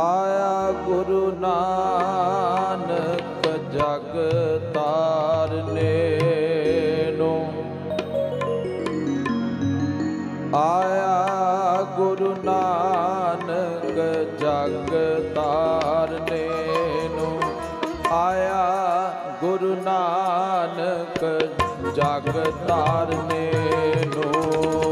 ਆਇਆ ਗੁਰੂ ਨਾਨਕ ਜਗ ਤਾਰਨੇ ਨੂੰ ਆਇਆ ਗੁਰੂ ਨਾਨਕ ਜਗ ਤਾਰਨੇ ਨੂੰ ਆਇਆ ਗੁਰੂ ਨਾਨਕ ਜਗ ਤਾਰਨੇ ਨੂੰ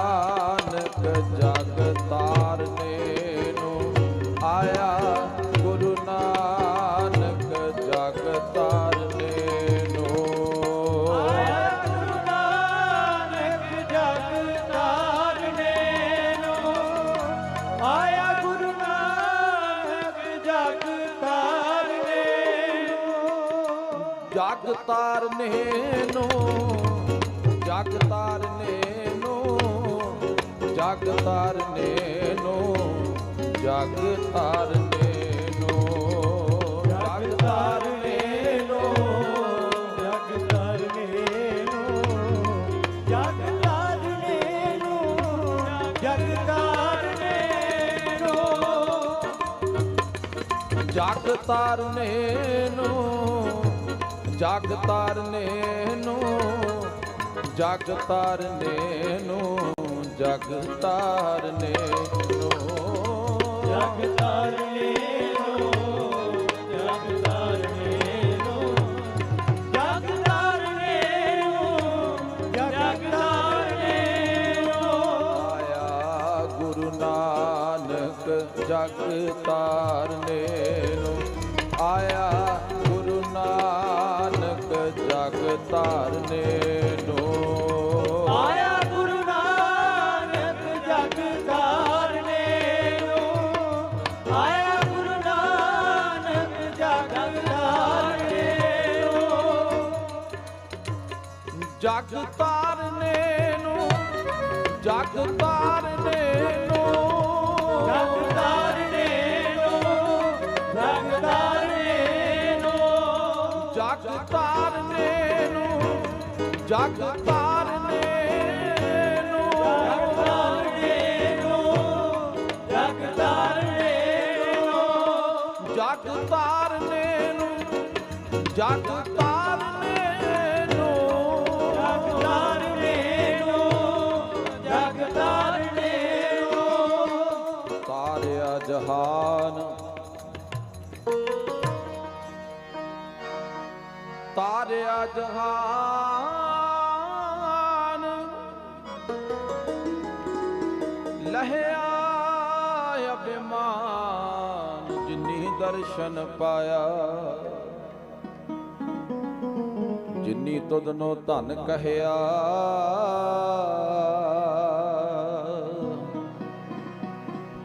ਨਾਨਕ ਜਗ ਤਾਰਨੇ ਨੂੰ ਆਇਆ ਗੁਰੂ ਨਾਨਕ ਜਗ ਤਾਰਨੇ ਨੂੰ ਆਇਆ ਗੁਰੂ ਨਾਨਕ ਜਗ ਕਰਨੇ ਨੂੰ ਆਇਆ ਗੁਰੂ ਨਾਨਕ ਜਗ ਕਰਨੇ ਨੂੰ ਜਗ ਤਾਰਨੇ ਨੂੰ ਜਗ ਤਾਰਨੇ ਨੂੰ ਜਗ ਤਾਰਨੇ ਨੂੰ। ਜਗ ਤਾਰਨੇ ਨੂੰ ਜਗ ਕਰਨੇ ਨੂੰ। ਜਗ ਕਰਨੇ ਨੂੰ ਜਗ ਕਰਨੇ ਨੂੰ। ਜਗ ਤਾਰਨੇ ਨੂੰ ਜਗ ਤਾਰਨੇ ਨੂੰ ਜਗ ਤਾਰਨੇ ਨੂੰ। ਜਗ ਤਾਰਨੇ ਨੂੰ ਜਗ ਨੂੰ ਜਗ ਕਰਨੇ ਨੂੰ ਜਗ ਕਰਨੇ ਨੂੰ ਜਗ ਕਰਨੇ ਨੂੰ ਆਇਆ ਗੁਰੂ ਨਾਨਕ ਜਗ ਤਾਰਨੇ ਨੂੰ ਆਇਆ ਗੁਰੂ ਨਾਨਕ ਜਗ ਤਾਰਨੇ ਜਗ ਤਾਰਨੇ ਨੂੰ ਜਗ ਤਾਰਨੇ ਨੂੰ। ਜਗ ਕਰਨੇ ਨੂੰ ਜਗ ਕਰਨੇ ਨੂੰ। ਜਗ ਤਾਰਨੇ ਨੂੰ ਜਗ ਤਾਰਨੇ ਨੂੰ। ਜਗ ਕਰਨੇ ਨੂੰ ਜਗ ਕਰਨੇ ਨੂੰ। ਜਗ ਤਾਰਨੇ ਨੂੰ ਜਗ ਤਾਰਨੇ ਜਹਾਨ। ਤਾਰਿਆ ਜਹਾਨ। ਲਹਿਆ ਅਭਿਮਾਨ ਜਿਨੀ ਦਰਸ਼ਨ ਪਾਇਆ। ਜਿਨੀ ਤੁਧਨੋ ਧਨ ਕਹਿਆ।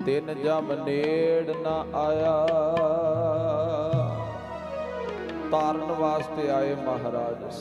ਤਿੰਨ ਜਮ ਨੇੜ ਨਾ ਆਇਆ। ਤਾਰਨ ਵਾਸਤੇ ਆਏ ਮਹਾਰਾਜ।